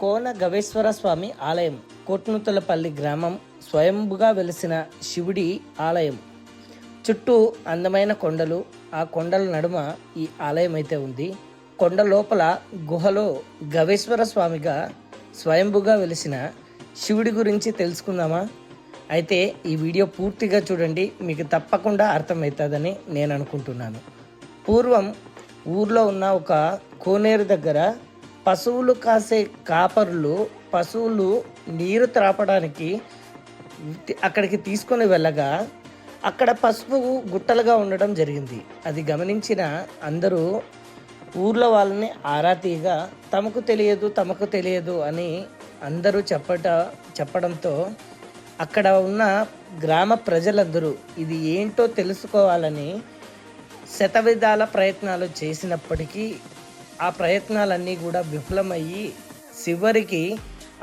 కోన గవేశ్వర స్వామి ఆలయం కోట్నుతలపల్లి గ్రామం స్వయంభుగా వెలిసిన శివుడి ఆలయం. చుట్టూ అందమైన కొండలు ఆ కొండల నడుమ ఈ ఆలయం అయితే ఉంది. కొండ లోపల గుహలో గవేశ్వర స్వామిగా స్వయంభుగా వెలిసిన శివుడి గురించి తెలుసుకుందామా? అయితే ఈ వీడియో పూర్తిగా చూడండి మీకు తప్పకుండా అర్థమవుతుందని నేను అనుకుంటున్నాను. పూర్వం ఊర్లో ఉన్న ఒక కోనేరు దగ్గర పశువులు కాసే కాపరులు పశువులు నీరు త్రాపడానికి అక్కడికి తీసుకొని వెళ్ళగా అక్కడ పసుపు గుట్టలుగా ఉండడం జరిగింది. అది గమనించిన అందరూ ఊర్లో వాళ్ళని ఆరా తీయగా తమకు తెలియదు తమకు తెలియదు అని అందరూ చెప్పట చెప్పడంతో అక్కడ ఉన్న గ్రామ ప్రజలందరూ ఇది ఏంటో తెలుసుకోవాలని శతవిధాల ప్రయత్నాలు చేసినప్పటికీ ఆ ప్రయత్నాలన్నీ కూడా విఫలమయ్యి చివరికి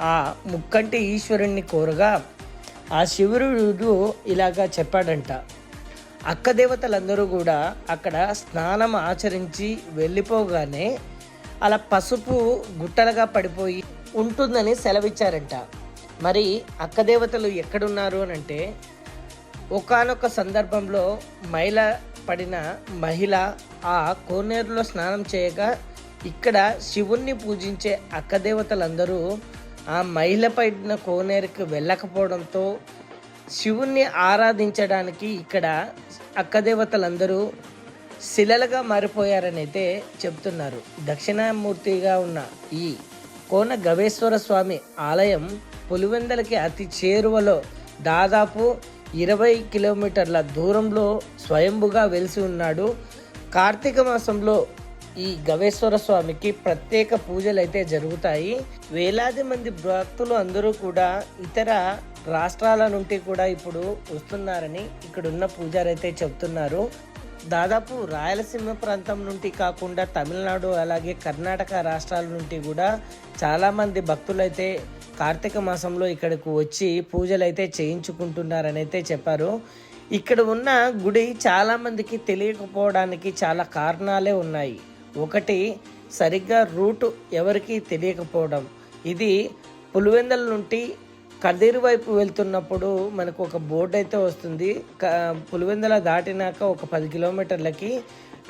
ఆ ముక్కంటి ఈశ్వరుణ్ణి కోరగా ఆ శివరుడు ఇలాగా చెప్పాడంట. అక్క దేవతలందరూ కూడా అక్కడ స్నానం ఆచరించి వెళ్ళిపోగానే అలా పసుపు గుట్టలుగా పడిపోయి ఉంటుందని సెలవిచ్చారంట. మరి అక్క దేవతలు ఎక్కడున్నారు అని అంటే ఒకానొక సందర్భంలో మైల పడిన మహిళ ఆ కోనేరులో స్నానం చేయగా ఇక్కడ శివుణ్ణి పూజించే అక్కదేవతలందరూ ఆ మహిళ పడిన కోనేరుకి వెళ్ళకపోవడంతో శివుణ్ణి ఆరాధించడానికి ఇక్కడ అక్కదేవతలందరూ శిలలుగా మారిపోయారని అయితే చెప్తున్నారు దక్షిణామూర్తిగా ఉన్న ఈ కోన గవేశ్వర స్వామి ఆలయం పులివెందలకి అతి చేరువలో దాదాపు ఇరవై కిలోమీటర్ల దూరంలో స్వయంభుగా వెలిసి ఉన్నాడు. కార్తీక మాసంలో ఈ గవేశ్వర స్వామికి ప్రత్యేక పూజలు అయితే జరుగుతాయి. వేలాది మంది భక్తులు అందరూ కూడా ఇతర రాష్ట్రాల నుండి కూడా ఇప్పుడు వస్తున్నారని ఇక్కడ ఉన్న పూజారి అయితే చెప్తున్నారు. దాదాపు రాయలసీమ ప్రాంతం నుండి కాకుండా తమిళనాడు అలాగే కర్ణాటక రాష్ట్రాల నుండి కూడా చాలామంది భక్తులైతే కార్తీక మాసంలో ఇక్కడికి వచ్చి పూజలు అయితే చేయించుకుంటున్నారని అయితే చెప్పారు. ఇక్కడ ఉన్న గుడి చాలామందికి తెలియకపోవడానికి చాలా కారణాలే ఉన్నాయి. ఒకటి సరిగ్గా రూటు ఎవరికీ తెలియకపోవడం. ఇది పులివెందల నుండి కదిరి వైపు వెళ్తున్నప్పుడు మనకు ఒక బోర్డు అయితే వస్తుంది. క- పులివెందల దాటినాక ఒక పది కిలోమీటర్లకి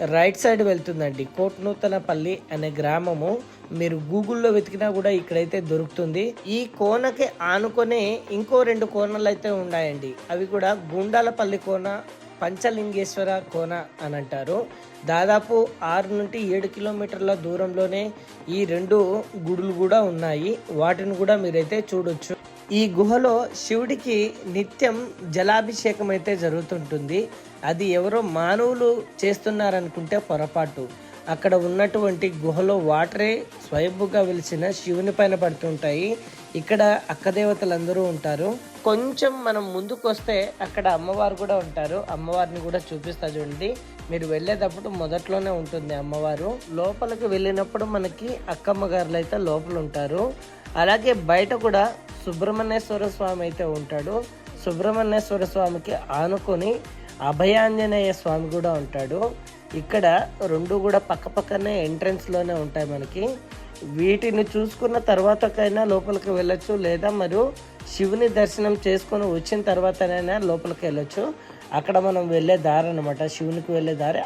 రైట్ సైడ్ వెళ్తుందండి. కోట్నూతనపల్లి అనే గ్రామము. మీరు గూగుల్లో వెతికినా కూడా ఇక్కడైతే దొరుకుతుంది. ఈ కోనకి ఆనుకొని ఇంకో రెండు కోనలు అయితే ఉన్నాయండి. అవి కూడా గుండాలపల్లి కోన పంచలింగేశ్వర కోన అని అంటారు. దాదాపు ఆరు నుండి ఏడు కిలోమీటర్ల దూరంలోనే ఈ రెండు గుడులు కూడా ఉన్నాయి. వాటిని కూడా మీరైతే చూడొచ్చు. ఈ గుహలో శివుడికి నిత్యం జలాభిషేకం అయితే జరుగుతుంటుంది. అది ఎవరో మానవులు చేస్తున్నారనుకుంటే పొరపాటు. అక్కడ ఉన్నటువంటి గుహలో వాటరే స్వయంభుగా వెలిసిన శివుని పైన పడుతుంటాయి. ఇక్కడ అక్కదేవతలు అందరూ ఉంటారు. కొంచెం మనం ముందుకు వస్తే అక్కడ అమ్మవారు కూడా ఉంటారు. అమ్మవారిని కూడా చూపిస్తా చూడండి. మీరు వెళ్ళేటప్పుడు మొదట్లోనే ఉంటుంది అమ్మవారు. లోపలికి వెళ్ళినప్పుడు మనకి అక్కమ్మ గారులు అయితే లోపల ఉంటారు. అలాగే బయట కూడా సుబ్రహ్మణ్యేశ్వర స్వామి అయితే ఉంటాడు. సుబ్రహ్మణ్యేశ్వర స్వామికి ఆనుకొని అభయాంజనేయ స్వామి కూడా ఉంటాడు. ఇక్కడ రెండు కూడా పక్క పక్కనే ఎంట్రన్స్లోనే ఉంటాయి మనకి. వీటిని చూసుకున్న తర్వాతకైనా లోపలికి వెళ్ళొచ్చు లేదా మరియు శివుని దర్శనం చేసుకొని వచ్చిన తర్వాతనైనా లోపలికి వెళ్ళొచ్చు. అక్కడ మనం వెళ్ళే దారి అనమాట శివునికి వెళ్ళే దారి